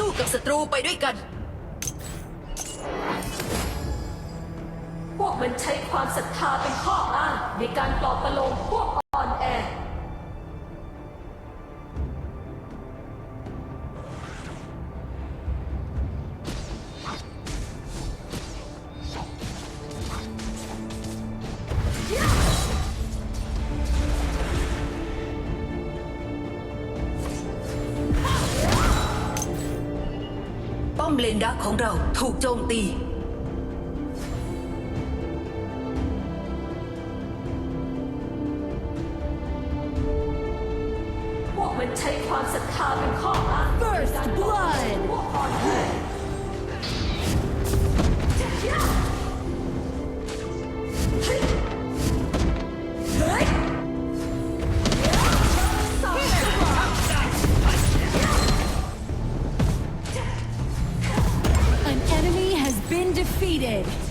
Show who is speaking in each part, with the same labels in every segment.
Speaker 1: สู้กับศัตรูไปด้วยกัน
Speaker 2: พวกมันใช้ความศรัทธาเป็นข้ออ้างในการปลอบประโลมพวก อ่อนแอ
Speaker 1: ป้อมเลนดักของเราถูกโจมตี
Speaker 2: พวกมันใช้ความศรัทธาเป็นข้ออ้าง
Speaker 3: First
Speaker 2: ในการปลอบประโลม
Speaker 3: blood
Speaker 2: พวกอ่อนแอ
Speaker 3: defeated.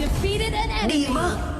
Speaker 3: defeated an enemy.
Speaker 2: Nima.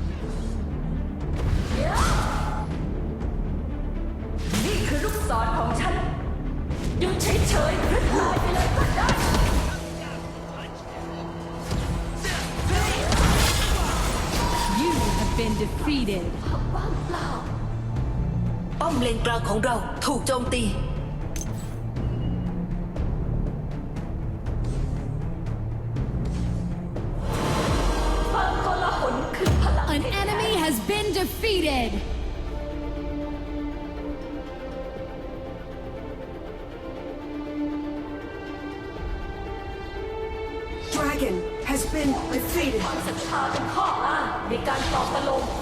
Speaker 3: been defeated.
Speaker 2: ว่างเปล่า
Speaker 1: ป้อมเลนกลางของเราถูกโจมตี
Speaker 2: ความโกลาหลคือพลัง
Speaker 3: An enemy has been defeated.
Speaker 4: Dragon has been defeated.
Speaker 2: ความศรัทธาเป็นข้ออ้างในการปลอบประโลมพ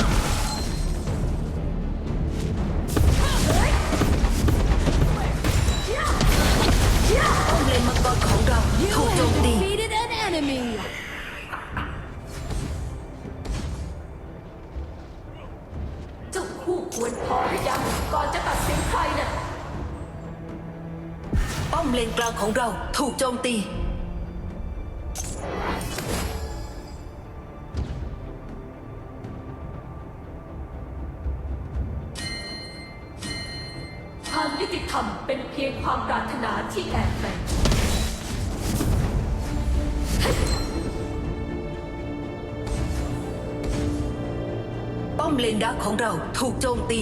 Speaker 1: อมเลนกลางของเราถูกโจมตี
Speaker 2: ความยุติธรรมเป็นเพียงความปรารถนาที่แอบแฝง
Speaker 1: ป้อมเลนดักของเราถูกโจมตี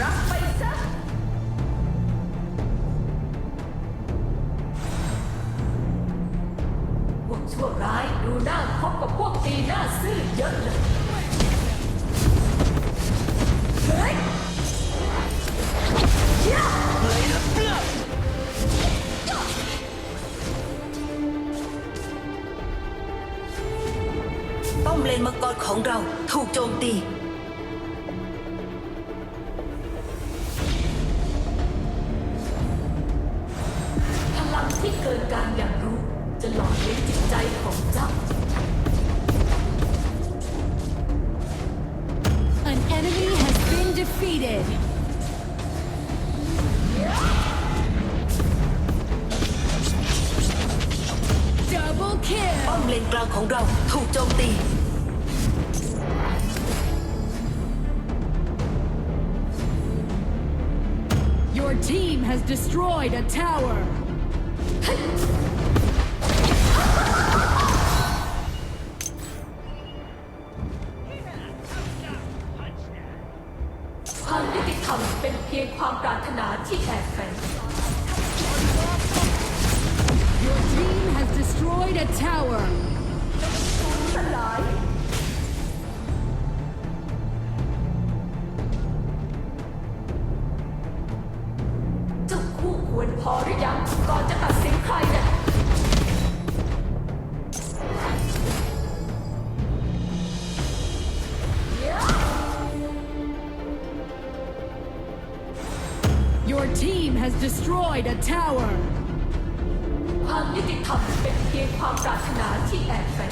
Speaker 2: รับไปซะพวกชั่วร้ายดูหน้าคบกับพวกตีหน้าซื่อเยอะเลยเฮ้ยย่า
Speaker 1: ป้อมเลนมังกรของเราถูกโจมตี กลางของเราถูกโจมตี
Speaker 3: Your team has destroyed a tower.
Speaker 2: ความยุติธรรมเป็นเพียงความปรารถนาที่แอบแฝง
Speaker 3: Your team has destroyed a tower.
Speaker 2: สลาย เจ้าคู่ควรพอหรือยัง ก่อนจะตัดสินใครเนี่ย
Speaker 3: Your team has destroyed a tower.
Speaker 2: ความยุติธรรมเป็นเพียงความปรารถนาที่แอบแฝง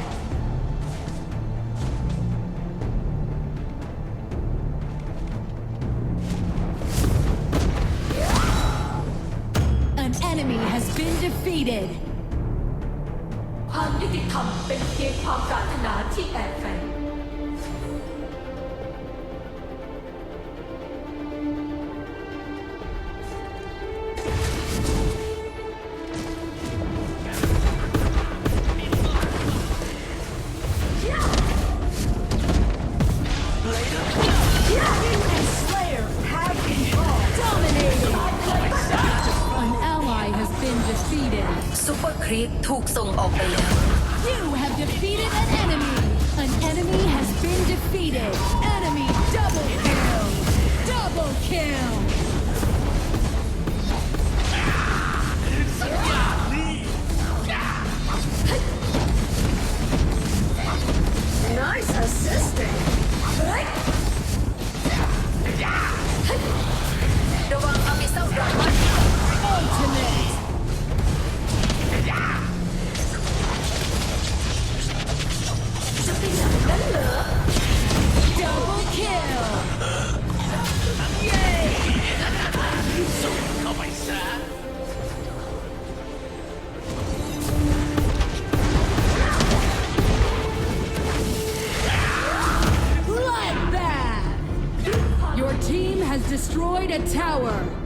Speaker 3: been defeated.
Speaker 2: ความยุติธรรมเป็นเพียงความปรารถนาที่แอบแฝง
Speaker 4: Dragon
Speaker 3: defeated.
Speaker 1: ซูเปอร์ครีปถูกส่งออกไปแล้ว
Speaker 3: You have defeated an enemy. An enemy has been defeated. Enemy double kill. Destroyed
Speaker 4: a tower.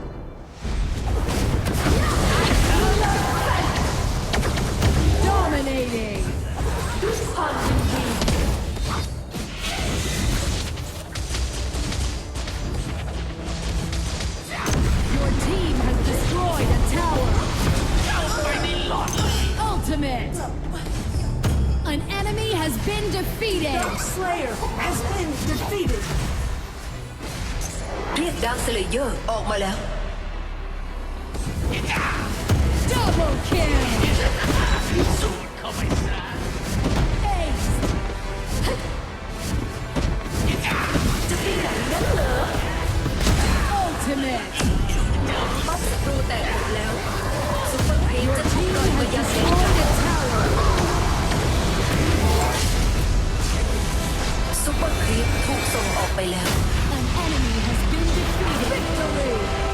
Speaker 1: ดาวสเลเยอร์ออ
Speaker 3: ก
Speaker 2: มาแล้ว Double kill สูดเข้า
Speaker 5: ไปซะ
Speaker 3: Ace
Speaker 2: ดับเหรอ Ultimate มตสุป
Speaker 3: เปอร์ครี
Speaker 5: มจะถูกก่อนมยา
Speaker 3: เซ
Speaker 4: นติดสุป
Speaker 1: เปอร์ครีมถูกส่งออกไปแล้ว
Speaker 5: Woo!